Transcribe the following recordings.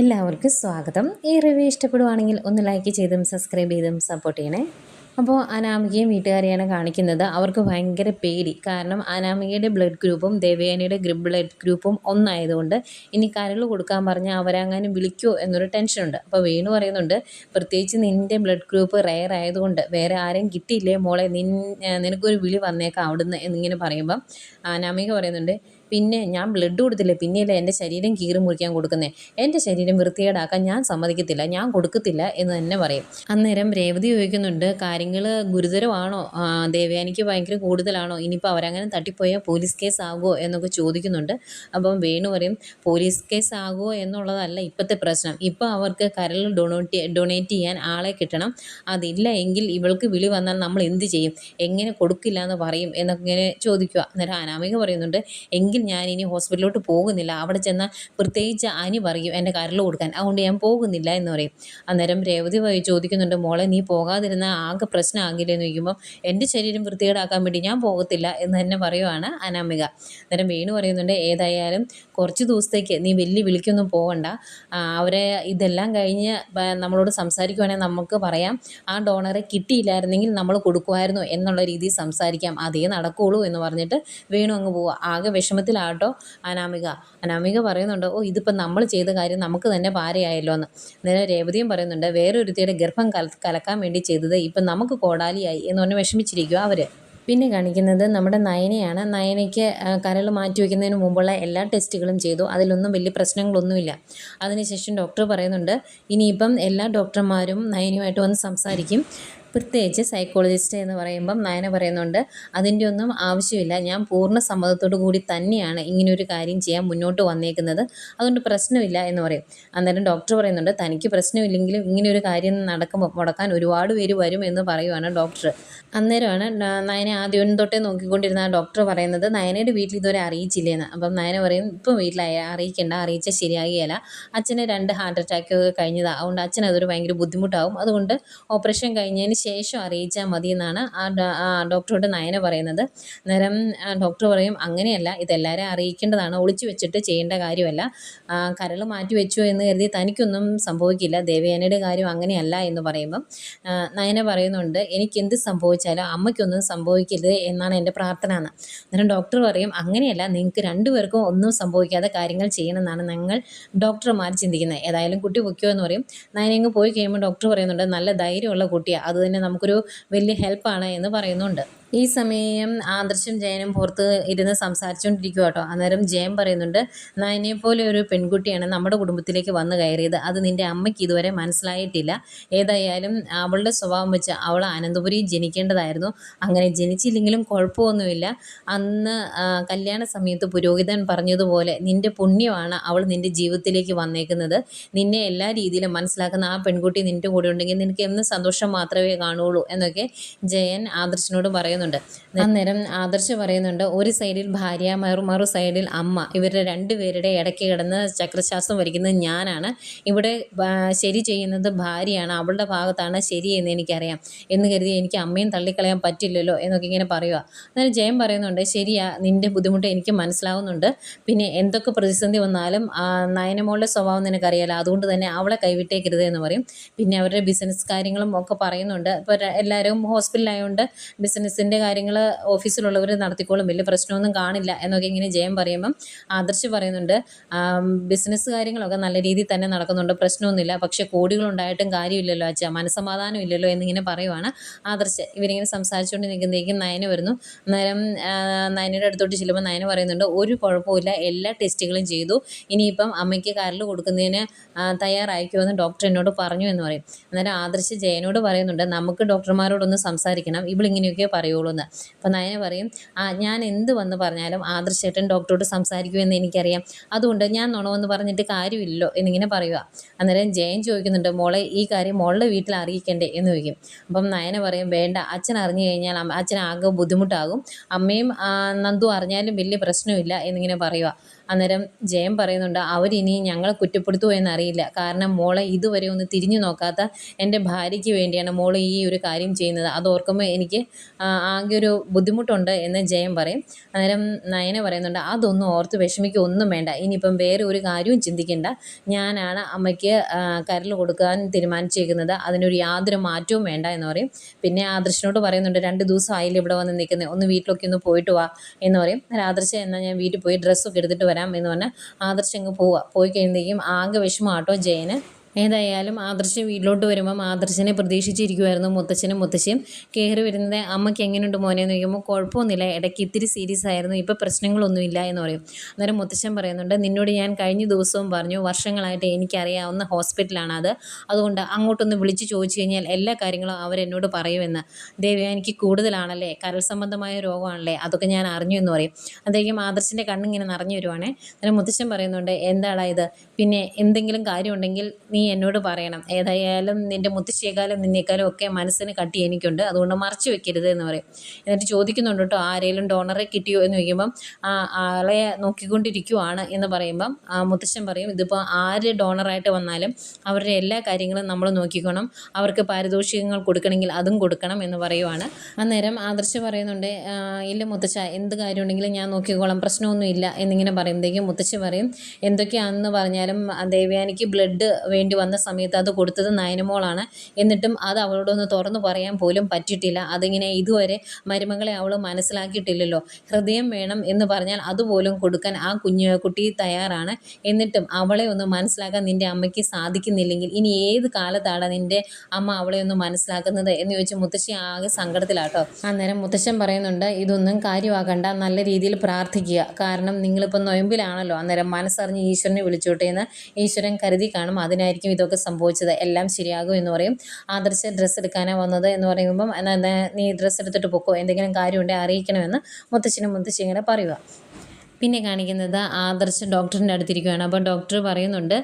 എല്ലാവർക്കും സ്വാഗതം. ഈ റിവ്യൂ ഇഷ്ടപ്പെടുവാണെങ്കിൽ ഒന്ന് ലൈക്ക് ചെയ്തും സബ്സ്ക്രൈബ് ചെയ്തും സപ്പോർട്ട് ചെയ്യണേ. അപ്പോൾ അനാമികയും വീട്ടുകാരെയാണ് കാണിക്കുന്നത്. അവർക്ക് ഭയങ്കര പേടി. കാരണം അനാമികയുടെ ബ്ലഡ് ഗ്രൂപ്പും ദേവയാനിയുടെ ബ്ലഡ് ഗ്രൂപ്പും ഒന്നായതുകൊണ്ട് ഇനി കരൾ കൊടുക്കാൻ പറഞ്ഞാൽ അവരങ്ങാനും വിളിക്കുമോ എന്നൊരു ടെൻഷനുണ്ട് അപ്പോൾ വേണു പറയുന്നുണ്ട് പ്രത്യേകിച്ച് നിന്റെ ബ്ലഡ് ഗ്രൂപ്പ് റെയർ ആയതുകൊണ്ട് വേറെ ആരെയും കിട്ടിയില്ലേ മോളെ? നിൻ നിനക്കൊരു വിളി വന്നേക്കാം അവിടുന്ന് എന്നിങ്ങനെ പറയുമ്പം അനാമിക പറയുന്നുണ്ട് പിന്നെ ഞാൻ ബ്ലഡ് കൊടുത്തില്ലേ? പിന്നെയല്ലേ എന്റെ ശരീരം കീറി മുറിക്കാൻ കൊടുക്കുന്നത് എന്റെ ശരീരം വൃത്തികേടാക്കാൻ ഞാൻ സമ്മതിക്കത്തില്ല. ഞാൻ കൊടുക്കത്തില്ല എന്ന് തന്നെ പറയും. അന്നേരം രേവതി ചോദിക്കുന്നുണ്ട് കാര്യങ്ങൾ ഗുരുതരമാണോ? ദേവയാനിക്ക് ഭയങ്കര കൂടുതലാണോ? ഇനിയിപ്പോൾ അവരങ്ങനെ തട്ടിപ്പോയാൽ പോലീസ് കേസ് ആകുമോ എന്നൊക്കെ ചോദിക്കുന്നുണ്ട്. അപ്പം വേണു പറയും പോലീസ് കേസ് ആകുമോ എന്നുള്ളതല്ല ഇപ്പോഴത്തെ പ്രശ്നം. ഇപ്പോൾ അവർക്ക് കരൾ ഡൊണേറ്റ് ഡൊണേറ്റ് ചെയ്യാൻ ആളെ കിട്ടണം. അതില്ല എങ്കിൽ ഇവൾക്ക് വിളി വന്നാൽ നമ്മൾ എന്ത് ചെയ്യും? എങ്ങനെ കൊടുക്കില്ല എന്ന് പറയും എന്നൊക്കെ ചോദിക്കുക. അന്നേരം അനാമിക പറയുന്നുണ്ട് എങ്കിൽ ഞാൻ ഇനി ഹോസ്പിറ്റലിലോട്ട് പോകുന്നില്ല. അവിടെ ചെന്നാൽ പ്രത്യേകിച്ച് അനി പറയും എന്റെ കരൽ കൊടുക്കാൻ. അതുകൊണ്ട് ഞാൻ പോകുന്നില്ല എന്ന് പറയും. അന്നേരം രേവതി ചോദിക്കുന്നുണ്ട് മോളെ നീ പോകാതിരുന്ന ആകെ പ്രശ്നമാകില്ലേ? എന്ന് ചോദിക്കുമ്പോൾ എന്റെ ശരീരം വൃത്തികേടാക്കാൻ വേണ്ടി ഞാൻ പോകത്തില്ല എന്ന് തന്നെ പറയുവാണ് അനാമിക. അന്നേരം വേണു പറയുന്നുണ്ട് ഏതായാലും കുറച്ച് ദിവസത്തേക്ക് നീ വലിയ വിളിക്കൊന്നും പോകണ്ട. അവരെ ഇതെല്ലാം കഴിഞ്ഞ് നമ്മളോട് സംസാരിക്കുവാണെങ്കിൽ നമുക്ക് പറയാം. ആ ഡോണറെ കിട്ടിയില്ലായിരുന്നെങ്കിൽ നമ്മൾ കൊടുക്കുമായിരുന്നു എന്നുള്ള രീതിയിൽ സംസാരിക്കാം. അതേ നടക്കുകയുള്ളൂ എന്ന് പറഞ്ഞിട്ട് വേണു അങ്ങ് പോവുക. ആകെ വിഷമത്തിൽ വിഷമത്തിലാട്ടോ അനാമിക. അനാമിക പറയുന്നുണ്ട് ഓ ഇതിപ്പോൾ നമ്മൾ ചെയ്ത കാര്യം നമുക്ക് തന്നെ പാരയായല്ലോ എന്ന് നേരെ രേവതിയും പറയുന്നുണ്ട് വേറൊരുത്തിയുടെ ഗർഭം കല കലക്കാൻ വേണ്ടി ചെയ്തത് ഇപ്പം നമുക്ക് കോടാലിയായി എന്ന് പറഞ്ഞ് വിഷമിച്ചിരിക്കുക അവർ പിന്നെ കാണിക്കുന്നത് നമ്മുടെ നയനയാണ്. നയനയ്ക്ക് കരൾ മാറ്റി വയ്ക്കുന്നതിന് മുമ്പുള്ള എല്ലാ ടെസ്റ്റുകളും ചെയ്തു. അതിലൊന്നും വലിയ പ്രശ്നങ്ങളൊന്നുമില്ല. അതിനുശേഷം ഡോക്ടർ പറയുന്നുണ്ട് ഇനിയിപ്പം എല്ലാ ഡോക്ടർമാരും നയനയുമായിട്ട് വന്ന് സംസാരിക്കും. പ്രത്യേകിച്ച് സൈക്കോളജിസ്റ്റ് എന്ന് പറയുമ്പം നയന പറയുന്നുണ്ട് അതിന്റെ ഒന്നും ആവശ്യമില്ല. ഞാൻ പൂർണ സമ്മതത്തോടു കൂടി തന്നെയാണ് ഇങ്ങനൊരു കാര്യം ചെയ്യാൻ മുന്നോട്ട് വന്നേക്കുന്നത്. അതുകൊണ്ട് പ്രശ്നമില്ല എന്ന് പറയും. അന്നേരം ഡോക്ടർ പറയുന്നുണ്ട് തനിക്ക് പ്രശ്നമില്ലെങ്കിലും ഇങ്ങനൊരു കാര്യം നടക്കുമ്പോൾ മുടക്കാൻ ഒരുപാട് പേര് വരും എന്ന് പറയുവാണ് ഡോക്ടർ അന്നേരമാണ് നയന ആദ്യം തൊട്ടേ നോക്കിക്കൊണ്ടിരുന്ന ഡോക്ടർ പറയുന്നത് നയനയുടെ വീട്ടിൽ ഇതുവരെ അറിയിച്ചില്ലേന്ന്. അപ്പം നയന പറയും ഇപ്പം വീട്ടിൽ അറിയിക്കേണ്ട അറിയിച്ചാൽ ശരിയാകുകയില്ല. അച്ഛനെ രണ്ട് ഹാർട്ട് അറ്റാക്ക് കഴിഞ്ഞതാണ് അതുകൊണ്ട് അച്ഛൻ അതൊരു ഭയങ്കര ബുദ്ധിമുട്ടാവും. അതുകൊണ്ട് ഓപ്പറേഷൻ കഴിഞ്ഞതിന് ശേഷം അറിയിച്ചാൽ മതി എന്നാണ് ആ ഡോക്ടറോട് നയന പറയുന്നത്. അന്നേരം ഡോക്ടർ പറയും അങ്ങനെയല്ല ഇതെല്ലാവരെയും അറിയിക്കേണ്ടതാണ്. ഒളിച്ചു വെച്ചിട്ട് ചെയ്യേണ്ട കാര്യമല്ല. കരൾ മാറ്റി വെച്ചു എന്ന് കരുതി തനിക്കൊന്നും സംഭവിക്കില്ല. ദേവയാനയുടെ കാര്യം അങ്ങനെയല്ല എന്ന് പറയുമ്പം നയന പറയുന്നുണ്ട് എനിക്ക് എന്ത് സംഭവിച്ചാലും അമ്മയ്ക്കൊന്നും സംഭവിക്കരുത് എന്നാണ് എന്റെ പ്രാർത്ഥന എന്ന്. അന്നേരം ഡോക്ടർ പറയും അങ്ങനെയല്ല നിങ്ങൾക്ക് രണ്ടുപേർക്കും ഒന്നും സംഭവിക്കാതെ കാര്യങ്ങൾ ചെയ്യണമെന്നാണ് ഞങ്ങൾ ഡോക്ടർമാർ ചിന്തിക്കുന്നത്. ഏതായാലും കുട്ടി പൊയ്ക്കോ എന്ന് പറയും. നയനങ്ങ് പോയി കഴിയുമ്പോൾ ഡോക്ടർ പറയുന്നുണ്ട് നല്ല ധൈര്യമുള്ള കുട്ടിയാണ് അത് തന്നെ നമുക്കൊരു വലിയ ഹെൽപ്പാണ് എന്ന് പറയുന്നുണ്ട്. ഈ സമയം ആദർശം ജയനും പുറത്ത് ഇരുന്ന് സംസാരിച്ചുകൊണ്ടിരിക്കുക കേട്ടോ. അന്നേരം ജയൻ പറയുന്നുണ്ട് നയനെ പോലെ ഒരു പെൺകുട്ടിയാണ് നമ്മുടെ കുടുംബത്തിലേക്ക് വന്നു കയറിയത്. അത് നിന്റെ അമ്മയ്ക്ക് ഇതുവരെ മനസ്സിലായിട്ടില്ല. ഏതായാലും അവളുടെ സ്വഭാവം വെച്ച് അവൾ അനന്തപുരി ജനിക്കേണ്ടതായിരുന്നു. അങ്ങനെ ജനിച്ചില്ലെങ്കിലും കുഴപ്പമൊന്നുമില്ല. അന്ന് കല്യാണ സമയത്ത് പുരോഹിതൻ പറഞ്ഞതുപോലെ നിന്റെ പുണ്യമാണ് അവൾ നിന്റെ ജീവിതത്തിലേക്ക് വന്നേക്കുന്നത്. നിന്നെ എല്ലാ രീതിയിലും മനസ്സിലാക്കുന്ന ആ പെൺകുട്ടി നിന്റെ കൂടെ ഉണ്ടെങ്കിൽ നിനക്ക് എന്ന് സന്തോഷം മാത്രമേ കാണുകയുള്ളൂ എന്നൊക്കെ ജയൻ ആദർശനോട് പറയുന്നു. പറയുന്നുണ്ട്. അന്നേരം ആദർശ് പറയുന്നുണ്ട് ഒരു സൈഡിൽ ഭാര്യ മറു മറു സൈഡിൽ അമ്മ. ഇവരുടെ രണ്ടുപേരുടെ ഇടയ്ക്ക് കിടന്ന് ചക്രശ്വാസം വരയ്ക്കുന്നത് ഞാനാണ്. ഇവിടെ ശരി ചെയ്യുന്നത് ഭാര്യയാണ്. അവളുടെ ഭാഗത്താണ് ശരി എന്ന് എനിക്കറിയാം. എന്ന് കരുതി എനിക്ക് അമ്മയും തള്ളിക്കളയാൻ പറ്റില്ലല്ലോ എന്നൊക്കെ ഇങ്ങനെ പറയുക അന്നേരം ജയം പറയുന്നുണ്ട് ശരിയാ നിന്റെ ബുദ്ധിമുട്ട് എനിക്ക് മനസ്സിലാവുന്നുണ്ട്. പിന്നെ എന്തൊക്കെ പ്രതിസന്ധി വന്നാലും നയനമോളുടെ സ്വഭാവം നിനക്കറിയാലോ. അതുകൊണ്ട് തന്നെ അവളെ കൈവിട്ടേക്കരുത് എന്ന് പറയും. പിന്നെ അവരുടെ ബിസിനസ് കാര്യങ്ങളും ഒക്കെ പറയുന്നുണ്ട്. ഇപ്പോൾ എല്ലാവരും ഹോസ്പിറ്റലായതുകൊണ്ട് ബിസിനസ്സിന്റെ അതിന്റെ കാര്യങ്ങൾ ഓഫീസിലുള്ളവർ നടത്തിക്കോളും. വലിയ പ്രശ്നമൊന്നും കാണില്ല. എന്നൊക്കെ ഇങ്ങനെ ജയം പറയുമ്പം ആദർശ് പറയുന്നുണ്ട്. ബിസിനസ് കാര്യങ്ങളൊക്കെ നല്ല രീതിയിൽ തന്നെ നടക്കുന്നുണ്ട്. പ്രശ്നമൊന്നുമില്ല. പക്ഷേ കോടികളുണ്ടായിട്ടും കാര്യമില്ലല്ലോ അച്ഛാ. മനസ്സമാധാനം ഇല്ലല്ലോ എന്നിങ്ങനെ പറയുവാണ് ആദർശ്. ഇവരിങ്ങനെ സംസാരിച്ചുകൊണ്ട് നിൽക്കുന്നതേക്കും നയന വരുന്നു. അന്നേരം നയനയുടെ അടുത്തോട്ട് ചെല്ലുമ്പോൾ നയന പറയുന്നുണ്ട് ഒരു കുഴപ്പമില്ല എല്ലാ ടെസ്റ്റുകളും ചെയ്തു. ഇനിയിപ്പം അമ്മയ്ക്ക് കരൽ കൊടുക്കുന്നതിന് തയ്യാറായിക്കുമെന്ന് ഡോക്ടർ എന്നോട് പറഞ്ഞു എന്ന് പറയും. അന്നേരം ആദർശ് ജയനോട് പറയുന്നുണ്ട് നമുക്ക് ഡോക്ടർമാരോടൊന്ന് സംസാരിക്കണം. ഇവളിങ്ങനെയൊക്കെ പറയുള്ളൂ. എന്ന് അപ്പം നയന പറയും ആ ഞാൻ എന്ത് വന്ന് പറഞ്ഞാലും ആദർശേട്ടൻ ഡോക്ടറോട് സംസാരിക്കുമെന്ന് എനിക്കറിയാം. അതുകൊണ്ട് ഞാൻ നുണമെന്ന് പറഞ്ഞിട്ട് കാര്യമില്ലല്ലോ എന്നിങ്ങനെ പറയുക അന്നേരം ജയൻ ചോദിക്കുന്നുണ്ട് മോളെ ഈ കാര്യം മോളുടെ വീട്ടിൽ അറിയിക്കണ്ടേ? എന്ന് ചോദിക്കും. അപ്പം നയന പറയും വേണ്ട അച്ഛൻ അറിഞ്ഞു കഴിഞ്ഞാൽ അച്ഛൻ ആകെ ബുദ്ധിമുട്ടാകും. അമ്മയും നന്ദു അറിഞ്ഞാലും വലിയ പ്രശ്നമില്ല എന്നിങ്ങനെ പറയുക അന്നേരം ജയം പറയുന്നുണ്ട് അവരിനി ഞങ്ങളെ കുറ്റപ്പെടുത്തുമോ എന്നറിയില്ല. കാരണം മോളെ ഇതുവരെ ഒന്ന് തിരിഞ്ഞു നോക്കാത്ത എന്റെ ഭാര്യയ്ക്ക് വേണ്ടിയാണ് മോൾ ഈ ഒരു കാര്യം ചെയ്യുന്നത്. അത് ഓർക്കുമ്പോൾ എനിക്ക് ആകെ ഒരു ബുദ്ധിമുട്ടുണ്ട് എന്ന് ജയം പറയും. അന്നേരം നയന പറയുന്നുണ്ട് അതൊന്നും ഓർത്ത് വിഷമിക്കൊന്നും വേണ്ട. ഇനിയിപ്പം വേറെ ഒരു കാര്യവും ചിന്തിക്കേണ്ട. ഞാനാണ് അമ്മയ്ക്ക് കരൽ കൊടുക്കാൻ തീരുമാനിച്ചിരിക്കുന്നത് അതിനൊരു യാതൊരു മാറ്റവും വേണ്ട എന്ന് പറയും. പിന്നെ ആദർശനോട് പറയുന്നുണ്ട് രണ്ട് ദിവസം ആയില്ല ഇവിടെ വന്ന് നിൽക്കുന്നത് ഒന്ന് വീട്ടിലൊക്കെ ഒന്ന് പോയിട്ട് വാ എന്ന് പറയും. ആദർശം എന്നാൽ ഞാൻ വീട്ടിൽ പോയി ഡ്രസ്സൊക്കെ എടുത്തിട്ട് വരാം എന്ന് പറഞ്ഞാൽ ആദർശങ്ങ് പോവുക. പോയി കഴിയുമ്പോഴേക്കും ആകെ വിഷമമാട്ടോ ജയന്. ഏതായാലും ആദർശ് വീട്ടിലോട്ട് വരുമ്പം ആദർശനെ പ്രതീക്ഷിച്ചിരിക്കുമായിരുന്നു മുത്തച്ഛനും മുത്തശ്ശിയും. കയറി വരുന്നത് അമ്മയ്ക്ക് എങ്ങനെയുണ്ട് മോനെ? എന്ന് ചോദിക്കുമ്പോൾ കുഴപ്പമൊന്നുമില്ല ഇടയ്ക്ക് ഇത്തിരി സീരിയസ് ആയിരുന്നു ഇപ്പോൾ പ്രശ്നങ്ങളൊന്നുമില്ല എന്ന് പറയും. അന്നേരം മുത്തശ്ശൻ പറയുന്നുണ്ട് നിന്നോട് ഞാൻ കഴിഞ്ഞ ദിവസവും പറഞ്ഞു വർഷങ്ങളായിട്ട് എനിക്കറിയാവുന്ന ഹോസ്പിറ്റലാണ് അത്. അതുകൊണ്ട് അങ്ങോട്ടൊന്ന് വിളിച്ച് ചോദിച്ചു കഴിഞ്ഞാൽ എല്ലാ കാര്യങ്ങളും അവരെന്നോട് പറയുമെന്ന്. ദേവി എനിക്ക് കൂടുതലാണല്ലേ കരൾ സംബന്ധമായ രോഗമാണല്ലേ അതൊക്കെ ഞാൻ അറിഞ്ഞു എന്ന് പറയും. അദ്ദേഹം ആദർശിന്റെ കണ്ണിങ്ങനെ നിറഞ്ഞു വരുവാണേ. അന്നേരം മുത്തശ്ശൻ പറയുന്നുണ്ട് എന്താടാ ഇത്? പിന്നെ എന്തെങ്കിലും കാര്യമുണ്ടെങ്കിൽ നീ എന്നോട് പറയണം. ഏതായാലും നിന്റെ മുത്തശ്ശിയേക്കാളും നിന്നേക്കാളും ഒക്കെ മനസ്സിന് കട്ടി എനിക്കുണ്ട്. അതുകൊണ്ട് മറച്ചു വെക്കരുത് എന്ന് പറയും. എന്നിട്ട് ചോദിക്കുന്നുണ്ട് കേട്ടോ ആരെങ്കിലും ഡോണറെ കിട്ടിയോ എന്ന് ചോദിക്കുമ്പം ആളെ നോക്കിക്കൊണ്ടിരിക്കുവാണ് എന്ന് പറയുമ്പം മുത്തശ്ശൻ പറയും ഇതിപ്പോൾ ആര് ഡോണറായിട്ട് വന്നാലും അവരുടെ എല്ലാ കാര്യങ്ങളും നമ്മൾ നോക്കിക്കണം. അവർക്ക് പാരിതോഷികങ്ങൾ കൊടുക്കണമെങ്കിൽ അതും കൊടുക്കണം എന്ന് പറയുവാണ്. അന്നേരം ആദർശ് പറയുന്നുണ്ട് "ആ, ഇല്ല മുത്തശ്ശ എന്ത് കാര്യമുണ്ടെങ്കിലും ഞാൻ നോക്കിക്കോളാം പ്രശ്നമൊന്നുമില്ല എന്നിങ്ങനെ പറയുമ്പോഴേക്കും മുത്തശ്ശി പറയും എന്തൊക്കെയാണെന്ന് പറഞ്ഞാലും ദേവയാനിക്ക് ബ്ലഡ് വേണ്ടി വന്ന സമയത്ത് അത് കൊടുത്തത് നയനമോളാണ്. എന്നിട്ടും അത് അവളോടൊന്ന് തുറന്നു പറയാൻ പോലും പറ്റിയിട്ടില്ല. അതിങ്ങനെ ഇതുവരെ മരുമകളെ അവൾ മനസ്സിലാക്കിയിട്ടില്ലല്ലോ. ഹൃദയം വേണം എന്ന് പറഞ്ഞാൽ അതുപോലും കൊടുക്കാൻ ആ കുഞ്ഞു കുട്ടി തയ്യാറാണ്. എന്നിട്ടും അവളെ ഒന്ന് മനസ്സിലാക്കാൻ നിന്റെ അമ്മയ്ക്ക് സാധിക്കുന്നില്ലെങ്കിൽ ഇനി ഏത് കാലത്താണ് നിന്റെ അമ്മ അവളെ ഒന്ന് മനസ്സിലാക്കുന്നത് എന്ന് ചോദിച്ച് മുത്തശ്ശി ആകെ സങ്കടത്തിലാട്ടോ. അന്നേരം മുത്തശ്ശൻ പറയുന്നുണ്ട് ഇതൊന്നും കാര്യമാക്കണ്ട. നല്ല രീതിയിൽ പ്രാർത്ഥിക്കുക. കാരണം നിങ്ങളിപ്പോൾ നൊയമ്പിലാണല്ലോ. അന്നേരം മനസ്സറിഞ്ഞ് ഈശ്വരനെ വിളിച്ചോട്ടെ എന്ന് ഈശ്വരൻ കരുതി കാണും. അതിനായിരിക്കും ഇതൊക്കെ സംഭവിച്ചത് എല്ലാം ശരിയാകും എന്ന് പറയും. ആദർശ ഡ്രസ്സ് എടുക്കാനാണ് വന്നത് എന്ന് പറയുമ്പം നീ ഡ്രസ്സ് എടുത്തിട്ട് പൊക്കോ എന്തെങ്കിലും കാര്യമുണ്ടെങ്കിൽ അറിയിക്കണമെന്ന് മുത്തശ്ശനും മുത്തശ്ശി ഇങ്ങനെ പറയുക പിന്നെ കാണിക്കുന്നത് ആദർശ് ഡോക്ടറിന്റെ അടുത്തിരിക്കുകയാണ്. അപ്പോൾ ഡോക്ടർ പറയുന്നുണ്ട്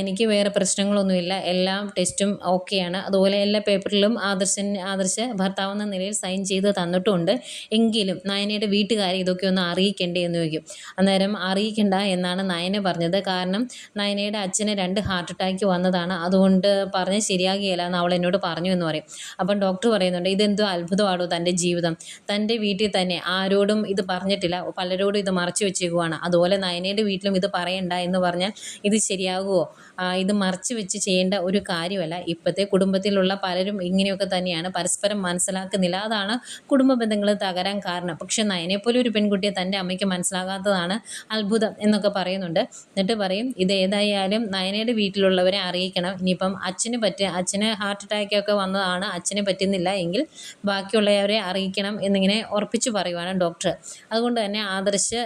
എനിക്ക് വേറെ പ്രശ്നങ്ങളൊന്നുമില്ല. എല്ലാം ടെസ്റ്റും ഓക്കെയാണ്. അതുപോലെ എല്ലാ പേപ്പറിലും ആദർശൻ ആദർശ് ഭർത്താവെന്ന നിലയിൽ സൈൻ ചെയ്ത് തന്നിട്ടുമുണ്ട് എങ്കിലും നയനയുടെ വീട്ടുകാരെ ഇതൊക്കെ ഒന്ന് അറിയിക്കണ്ടേ എന്ന് ചോദിക്കും. അന്നേരം അറിയിക്കേണ്ട എന്നാണ് നയന പറഞ്ഞത്. കാരണം നയനയുടെ അച്ഛന് രണ്ട് ഹാർട്ട് അറ്റാക്ക് വന്നതാണ്. അതുകൊണ്ട് പറഞ്ഞ് ശരിയാകുകയില്ല എന്ന് അവൾ എന്നോട് പറഞ്ഞു എന്ന് പറയും. അപ്പം ഡോക്ടർ പറയുന്നുണ്ട് ഇതെന്തോ അത്ഭുതമാണോ തന്റെ ജീവിതം. തന്റെ വീട്ടിൽ തന്നെ ആരോടും ഇത് പറഞ്ഞിട്ടില്ല. പലരോടും ഇത് മറച്ചു വെച്ചേക്കുവാണ്. അതുപോലെ നയനയുടെ വീട്ടിലും ഇത് പറയണ്ട എന്ന് പറഞ്ഞാൽ ഇത് ശരിയാകുമോ ഇത് മറച്ചു വെച്ച് ചെയ്യേണ്ട ഒരു കാര്യമല്ല. ഇപ്പോഴത്തെ കുടുംബത്തിലുള്ള പലരും ഇങ്ങനെയൊക്കെ തന്നെയാണ്. പരസ്പരം മനസ്സിലാക്കുന്നില്ല. അതാണ് കുടുംബ ബന്ധങ്ങൾ തകരാൻ കാരണം. പക്ഷെ നയനെപ്പോലെ ഒരു പെൺകുട്ടിയെ തന്റെ അമ്മയ്ക്ക് മനസ്സിലാകാത്തതാണ് അത്ഭുതം എന്നൊക്കെ പറയുന്നുണ്ട്. എന്നിട്ട് പറയും ഇത് ഏതായാലും നയനയുടെ വീട്ടിലുള്ളവരെ അറിയിക്കണം. ഇനിയിപ്പം അച്ഛന് പറ്റുക അച്ഛന് ഹാർട്ട് അറ്റാക്ക് ഒക്കെ വന്നതാണ്. അച്ഛന് പറ്റുന്നില്ല എങ്കിൽ ബാക്കിയുള്ളവരെ അറിയിക്കണം എന്നിങ്ങനെ ഉറപ്പിച്ച് പറയുവാണ് ഡോക്ടർ. അതുകൊണ്ട് തന്നെ ആദർശ്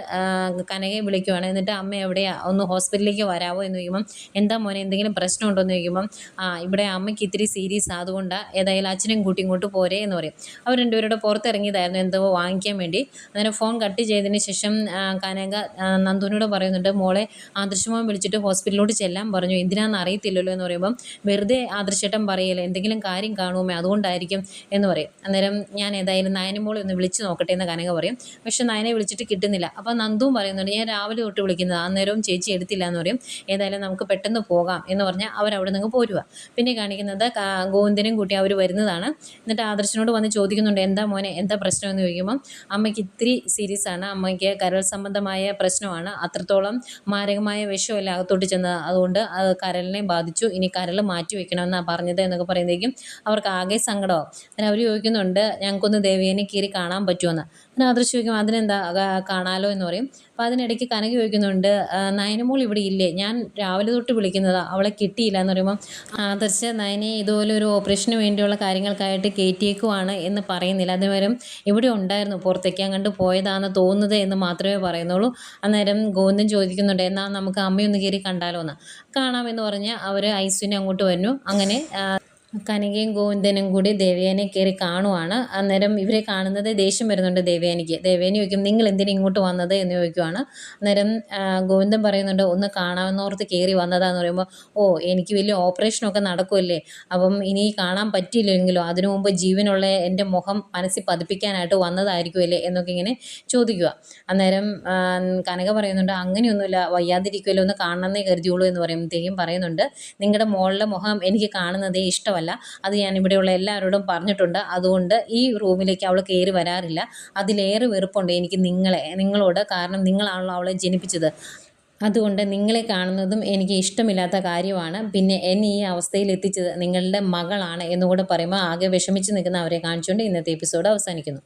കനകയെ വിളിക്കുവാണ്. എന്നിട്ട് അമ്മ എവിടെയാ ഒന്ന് ഹോസ്പിറ്റലിലേക്ക് വരാവോ എന്ന് ചോദിക്കുമ്പം എന്താ മോനെ എന്തെങ്കിലും പ്രശ്നമുണ്ടോ എന്ന് ചോദിക്കുമ്പം ആ ഇവിടെ അമ്മയ്ക്ക് ഇത്തിരി സീരിയസ് അതുകൊണ്ട് ഏതായാലും അച്ഛനും കൂട്ടി ഇങ്ങോട്ട് പോരെ എന്ന് പറയും. അവർ രണ്ടുപേരോട് പുറത്തിറങ്ങിയതായിരുന്നു എന്തോ വാങ്ങിക്കാൻ വേണ്ടി. അങ്ങനെ ഫോൺ കട്ട് ചെയ്തതിന് ശേഷം കനക നന്ദുവിനോട് പറയുന്നുണ്ട് മോളെ ആദർശമോൻ വിളിച്ചിട്ട് ഹോസ്പിറ്റലിലോട്ട് ചെല്ലാൻ പറഞ്ഞു. എന്തിനാന്ന് അറിയത്തില്ലല്ലോ എന്ന് പറയുമ്പം വെറുതെ ആദർശേട്ടൻ പറയല്ലേ എന്തെങ്കിലും കാര്യം കാണുമേ അതുകൊണ്ടായിരിക്കും എന്ന് പറയും. അന്നേരം ഞാൻ ഏതായാലും നയനമോളെ ഒന്ന് വിളിച്ച് നോക്കട്ടെ എന്ന് കനക പറയും. പക്ഷെ നയനെ വിളിച്ചിട്ട് കിട്ടുന്നില്ല. അപ്പോൾ നന്ദുവും പറയുന്നുണ്ട് ഞാൻ രാവിലെ തൊട്ട് വിളിക്കുന്നത് അന്നേരവും ചേച്ചി എടുത്തില്ല എന്ന് പറയും. ഏതായാലും നമുക്ക് പെട്ടെന്ന് പോകാം എന്ന് പറഞ്ഞാൽ അവർ അവിടെ നിന്ന് പോരുക പിന്നെ കാണിക്കുന്നത് ഗോവിന്ദനും കൂട്ടി അവർ വരുന്നതാണ്. എന്നിട്ട് ആദർശനോട് വന്ന് ചോദിക്കുന്നുണ്ട് എന്താ മോനെ എന്താ പ്രശ്നം? എന്ന് ചോദിക്കുമ്പം അമ്മയ്ക്ക് ഇത്തിരി സീരിയസ് ആണ്. അമ്മയ്ക്ക് കരൾ സംബന്ധമായ പ്രശ്നമാണ്. അത്രത്തോളം മാരകമായ വിഷമല്ല അകത്തോട്ട് ചെന്നത്. അതുകൊണ്ട് അത് കരളിനെ ബാധിച്ചു. ഇനി കരൾ മാറ്റി വെക്കണമെന്നാണ് പറഞ്ഞത് എന്നൊക്കെ പറയുന്നതേക്കും അവർക്ക് ആകെ സങ്കടമാവും. അങ്ങനെ അവർ ചോദിക്കുന്നുണ്ട് ഞങ്ങൾക്കൊന്ന് ദേവിയനെ കീറി കാണാൻ പറ്റുമെന്ന് ചോദിക്കും അതിനെന്താ കാണാലോ എന്ന് പറയും. അപ്പോൾ അതിനിടയ്ക്ക് കനക ചോദിക്കുന്നുണ്ട് നയനമോൾ ഇവിടെ ഇല്ലേ? ഞാൻ രാവിലെ തൊട്ട് വിളിക്കുന്നതാ അവളെ കിട്ടിയില്ല എന്ന് പറയുമ്പോൾ ആദർശ് നയനെ ഇതുപോലെ ഒരു ഓപ്പറേഷന് വേണ്ടിയുള്ള കാര്യങ്ങൾക്കായിട്ട് കയറ്റിയേക്കുവാണ് എന്ന് പറയുന്നില്ല. അതുവരും ഇവിടെ ഉണ്ടായിരുന്നു പുറത്തേക്ക് അങ്ങോട്ട് പോയതാണെന്ന് തോന്നുന്നത് എന്ന് മാത്രമേ പറയുന്നുള്ളൂ. അന്നേരം ഗോവിന്ദൻ ചോദിക്കുന്നുണ്ട് എന്നാൽ നമുക്ക് അമ്മയൊന്ന് കയറി കണ്ടാലോ എന്ന് കാണാമെന്ന് പറഞ്ഞ് അവർ ഐസുവിനെ അങ്ങോട്ട് വരുന്നു അങ്ങനെ കനകയും ഗോവിന്ദനും കൂടി ദേവയാനെ കയറി കാണുവാണ്. അന്നേരം ഇവരെ കാണുന്നത് ദേഷ്യം വരുന്നുണ്ട് ദേവയാനിക്ക്. ദേവയാനി ചോദിക്കും നിങ്ങൾ എന്തിനാ ഇങ്ങോട്ട് വന്നത്? എന്ന് ചോദിക്കുവാണ്. അന്നേരം ഗോവിന്ദൻ പറയുന്നുണ്ട് ഒന്ന് കാണാമെന്നോർത്ത് കയറി വന്നതാന്ന് പറയുമ്പോൾ ഓ എനിക്ക് വലിയ ഓപ്പറേഷനൊക്കെ നടക്കുമല്ലേ അപ്പം ഇനി കാണാൻ പറ്റിയില്ലെങ്കിലോ? അതിനു മുമ്പ് ജീവനുള്ള എന്റെ മുഖം മനസ്സിൽ പതിപ്പിക്കാനായിട്ട് വന്നതായിരിക്കുമല്ലേ? എന്നൊക്കെ ഇങ്ങനെ ചോദിക്കുക അന്നേരം കനക പറയുന്നുണ്ട് അങ്ങനെയൊന്നുമില്ല വയ്യാതിരിക്കുമല്ലോ ഒന്ന് കാണണമെന്നേ കരുതിയുള്ളൂ എന്ന് പറയുമ്പോഴത്തേക്കും പറയുന്നുണ്ട് നിങ്ങളുടെ മോളുടെ മുഖം എനിക്ക് കാണുന്നതേ ഇഷ്ടമല്ല അത് ഞാൻ ഇവിടെയുള്ള എല്ലാവരോടും പറഞ്ഞിട്ടുണ്ട്. അതുകൊണ്ട് ഈ റൂമിലേക്ക് അവൾ കയറി വരാറില്ല. അതിലേറെ വെറുപ്പുണ്ട് എനിക്ക് നിങ്ങളെ നിങ്ങളോട് കാരണം നിങ്ങളാണല്ലോ അവളെ ജനിപ്പിച്ചത്. അതുകൊണ്ട് നിങ്ങളെ കാണുന്നതും എനിക്ക് ഇഷ്ടമില്ലാത്ത കാര്യമാണ്. പിന്നെ എന്നെ ഈ അവസ്ഥയിൽ എത്തിച്ചത് നിങ്ങളുടെ മകളാണ് എന്നുകൂടെ പറയുമ്പോൾ ആകെ വിഷമിച്ച് നിൽക്കുന്ന അവരെ കാണിച്ചുകൊണ്ട് ഇന്നത്തെ എപ്പിസോഡ് അവസാനിക്കുന്നു.